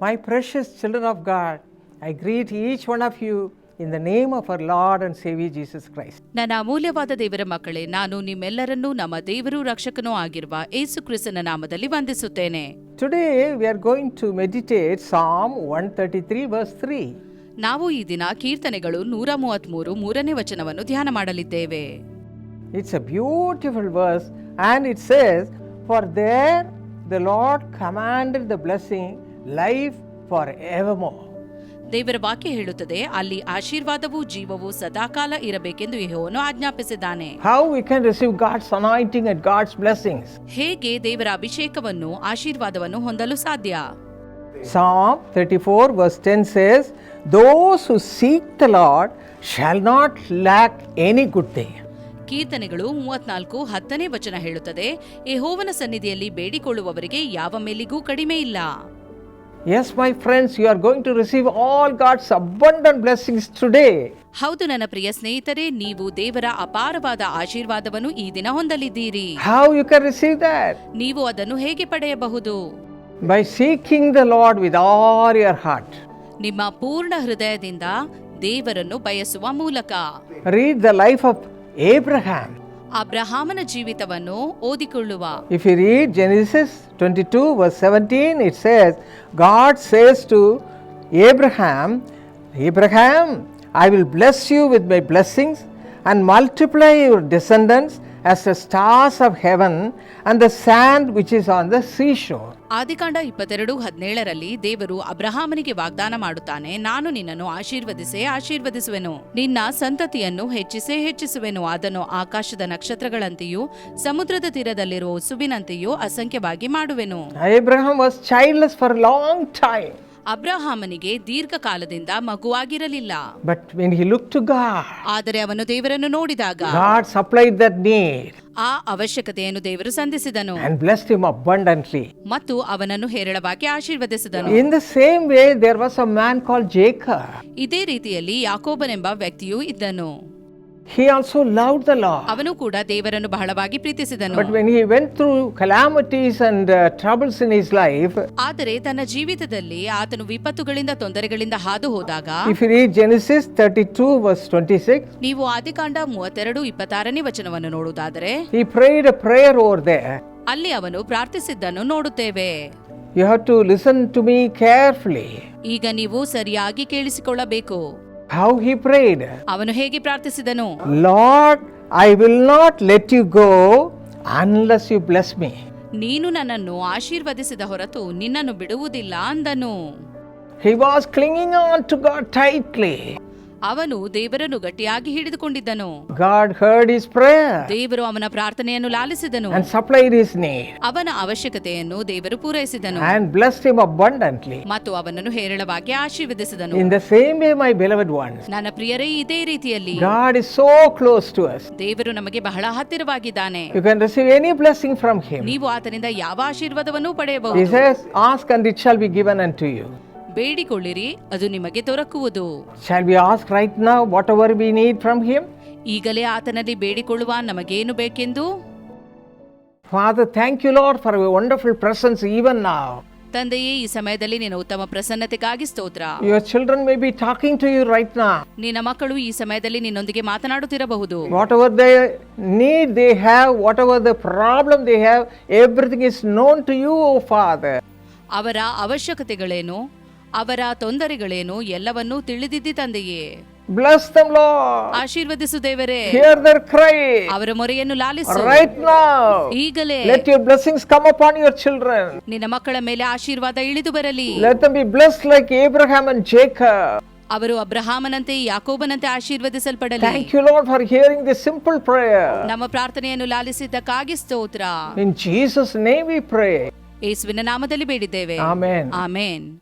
My precious children of God, I greet each one of you in the name of our Lord and Savior Jesus Christ. ನನ್ನ ಅಮೂಲ್ಯವಾದ ದೇವರ ಮಕ್ಕಳೇ ನಾನು ನಿಮ್ಮೆಲ್ಲರನ್ನೂ ನಮ್ಮ ದೇವರು ರಕ್ಷಕನೂ ಆಗಿರುವ ಏಸು ಕ್ರಿಸ್ತನ ನಾಮದಲ್ಲಿ ವಂದಿಸುತ್ತೇನೆ Today we are going to meditate Psalm 133, verse 3. ನಾವು ಈ ದಿನ ಕೀರ್ತನೆಗಳು ನೂರ ಮೂವತ್ಮೂರು ಮೂರನೇ ವಚನವನ್ನು ಧ್ಯಾನ ಮಾಡಲಿದ್ದೇವೆ It's a beautiful verse, and it says, For there the Lord commanded the blessing, for forevermore. ದೇವರ ವಾಕ್ಯ ಹೇಳುತ್ತದೆ ಅಲ್ಲಿ ಆಶೀರ್ವಾದವು ಜೀವವು ಸದಾಕಾಲ ಇರಬೇಕೆಂದು ಯೆಹೋವನು ಆಜ್ಞಾಪಿಸಿದ್ದಾನೆ how we can receive God's anointing and God's blessings ಹೇಗೆ ದೇವರ ಅಭಿಷೇಕವನ್ನು ಆಶೀರ್ವಾದವನ್ನು ಹೊಂದಲು ಸಾಧ್ಯ Psalm 34, verse 10 says, Those who seek the Lord shall not lack any good thing. ಕೀರ್ತನೆಗಳು ಮೂವತ್ನಾಲ್ಕು ಹತ್ತನೇ ವಚನ ಹೇಳುತ್ತದೆ ಯೆಹೋವನ ಸನ್ನಿಧಿಯಲ್ಲಿ ಬೇಡಿಕೊಳ್ಳುವವರಿಗೆ ಯಾವ ಮೇಲಿಗೂ ಕಡಿಮೆ ಇಲ್ಲ yes my friends you are going to receive all God's abundant blessings today ಹೌದು ನನ್ನ ಪ್ರಿಯ ಸ್ನೇಹಿತರೆ ನೀವು ದೇವರ ಅಪಾರವಾದ ಆಶೀರ್ವಾದವನ್ನು ಈ ದಿನ ಹೊಂದಲಿದ್ದೀರಿ. How you can receive that ನೀವು ಅದನ್ನು ಹೇಗೆ ಪಡೆಯಬಹುದು? By seeking the Lord with all your heart ನಿಮ್ಮ ಪೂರ್ಣ ಹೃದಯದಿಂದ ದೇವರನ್ನು ಬಯಸುವ ಮೂಲಕ. Read the life of Abraham ಅಬ್ರಹಾಮನ ಜೀವಿತವನ್ನು ಓದಿಕೊಳ್ಳುವ If you read Genesis 22, verse 17, it says, God says to Abraham, Abraham, I will bless you with my blessings and multiply your descendants as the stars of heaven and the sand which is on the seashore. ಆದಿಕಾಂಡ ಇಪ್ಪತ್ತೆರಡು ಹದಿನೇಳರಲ್ಲಿ ದೇವರು ಅಬ್ರಹಾಮನಿಗೆ ವಾಗ್ದಾನ ಮಾಡುತ್ತಾನೆ ನಾನು ನಿನ್ನನ್ನು ಆಶೀರ್ವದಿಸೇ ಆಶೀರ್ವದಿಸುವೆನು. ನಿನ್ನ ಸಂತತಿಯನ್ನು ಹೆಚ್ಚಿಸೇ ಹೆಚ್ಚಿಸುವೆನು ಅದನ್ನು ಆಕಾಶದ ನಕ್ಷತ್ರಗಳಂತೆಯೂ ಸಮುದ್ರದ ತೀರದಲ್ಲಿರುವ ಉಸುಬಿನಂತೆಯೂ ಅಸಂಖ್ಯವಾಗಿ ಮಾಡುವೆನು. Abraham was childless for a long time, ಅಬ್ರಹಾಮನಿಗೆ ದೀರ್ಘಕಾಲದಿಂದ ಮಗುವಾಗಿರಲಿಲ್ಲ but when he looked to God, ಆದರೆ ಅವನು ದೇವರನ್ನು ನೋಡಿದಾಗ God supplied that need ಆ ಅವಶ್ಯಕತೆಯನ್ನು ದೇವರು ಸಂಧಿಸಿದನು and blessed him abundantly. ಮತ್ತು ಅವನನ್ನು ಹೇರಳವಾಗಿ ಆಶೀರ್ವದಿಸಿದನು In the same way, there was a man called Jacob. ಇದೇ ರೀತಿಯಲ್ಲಿ ಯಾಕೋಬನೆಂಬ ವ್ಯಕ್ತಿಯೂ ಇದ್ದನು He also loved the Lord. ಅವನು ಕೂಡ ದೇವರನ್ನು ಬಹಳವಾಗಿ ಪ್ರೀತಿಸಿದನು But when he went through calamities and uh, troubles in his life, ಆದರೆ ತನ್ನ ಜೀವಿತದಲ್ಲಿ ಆತನು ವಿಪತ್ತುಗಳಿಂದ ತೊಂದರೆಗಳಿಂದ ಹಾದು ಹೋದಾಗ if you read Genesis 32, verse 26, ನೀವು ಆದಿಕಾಂಡ ಮೂವತ್ತೆರಡು ಇಪ್ಪತ್ತಾರನೇ ವಚನವನ್ನು ನೋಡುವುದಾದರೆ he prayed a prayer over there. ಅಲ್ಲಿ ಅವನು ಪ್ರಾರ್ಥಿಸಿದ್ದನ್ನು ನೋಡುತ್ತೇವೆ You have to listen to me carefully. ಈಗ ನೀವು ಸರಿಯಾಗಿ ಕೇಳಿಸಿಕೊಳ್ಳಬೇಕು How he prayed ಅವನು ಹೇಗೆ ಪ್ರಾರ್ಥಿಸಿದನು Lord, I will not let you go unless you bless me. ನೀನು ನನ್ನನ್ನು ಆಶೀರ್ವದಿಸಿದ ಹೊರತು ನಿನ್ನನ್ನು ಬಿಡುವುದಿಲ್ಲ ಅಂದನು He was clinging on to God tightly. ಅವನು ದೇವರನ್ನು ಗಟ್ಟಿಯಾಗಿ ಹಿಡಿದುಕೊಂಡಿದ್ದನು God heard his prayer ದೇವರು ಅವನ ಪ್ರಾರ್ಥನೆಯನ್ನು ಲಾಲಿಸಿದನು and supplied his need ಅವನ ಅವಶ್ಯಕತೆಯನ್ನು ದೇವರು ಪೂರೈಸಿದನು and blessed him abundantly. ಮತ್ತು ಅವನನ್ನು ಹೇರಳವಾಗಿ ಆಶೀರ್ವದಿಸಿದನು In the same way, my beloved ones, ನನ್ನ ಪ್ರಿಯರೇ ಇದೇ ರೀತಿಯಲ್ಲಿ God is so close to us. ದೇವರು ನಮಗೆ ಬಹಳ ಹತ್ತಿರವಾಗಿದ್ದಾನೆ You can receive any blessing from Him. ನೀವು ಆತನಿಂದ ಯಾವ ಆಶೀರ್ವಾದವನ್ನೂ He ಪಡೆಯಬಹುದು ask Ask and it shall be given unto you. ಬೇಡಿಕೊಳ್ಳಿರಿ ಅದು ನಿಮಗೆ ದೊರಕುವುದು. ಈಗಲೇ ಆತನಲ್ಲಿ ಬೇಡಿಕೊಳ್ಳುವ ನಮಗೇನು ಬೇಕೆಂದು? Father thank you Lord for wonderful presence even now ತಂದೆಯೇ ಈ ಸಮಯದಲ್ಲಿ ನಿನ್ನ ಉತ್ತಮ ಪ್ರಸನ್ನತೆಗಾಗಿ ಸ್ತೋತ್ರ. Your children may be talking to you right ನಾ ನಿನ್ನ ಮಕ್ಕಳು ಈ ಸಮಯದಲ್ಲಿ ನಿನ್ನೊಂದಿಗೆ ಮಾತನಾಡುತ್ತಿರಬಹುದು. What are they need they have what are the problem they have everything is known to you Father ಅವರ ಅವಶ್ಯಕತೆಗಳೇನು? ಅವರ ತೊಂದರೆಗಳೇನು ಎಲ್ಲವನ್ನೂ ತಿಳಿದಿದ್ದಿ ತಂದೆಯೇ? ಬ್ಲಸ್ ಆಶೀರ್ವದಿಸು ದೇವರೇ. ಹಿಯರ್ ಕ್ರೈ ಅವರ ಮೊರೆಯನ್ನು ಲಾಲಿಸು. ರೈಟ್ ನೌ ಈಗಲೇ. ನಿನ್ನ ಮಕ್ಕಳ ಮೇಲೆ ಆಶೀರ್ವಾದ ಇಳಿದು ಬರಲಿ. ಅವರು ಅಬ್ರಹಾಮನಂತೆ ಯಾಕೋಬನಂತೆ ಆಶೀರ್ವದಿಸಲ್ಪಡಲಿ. Thank you Lord for hearing simple prayer ನಮ್ಮ ಪ್ರಾರ್ಥನೆಯನ್ನು ಲಾಲಿಸಿದ್ದಕ್ಕಾಗಿ ಸ್ತೋತ್ರ. ಇನ್ ಜೀಸಸ್ ಯೇಸುವಿನ ನಾಮದಲ್ಲಿ ಬೇಡಿದ್ದೇವೆ. Amen amen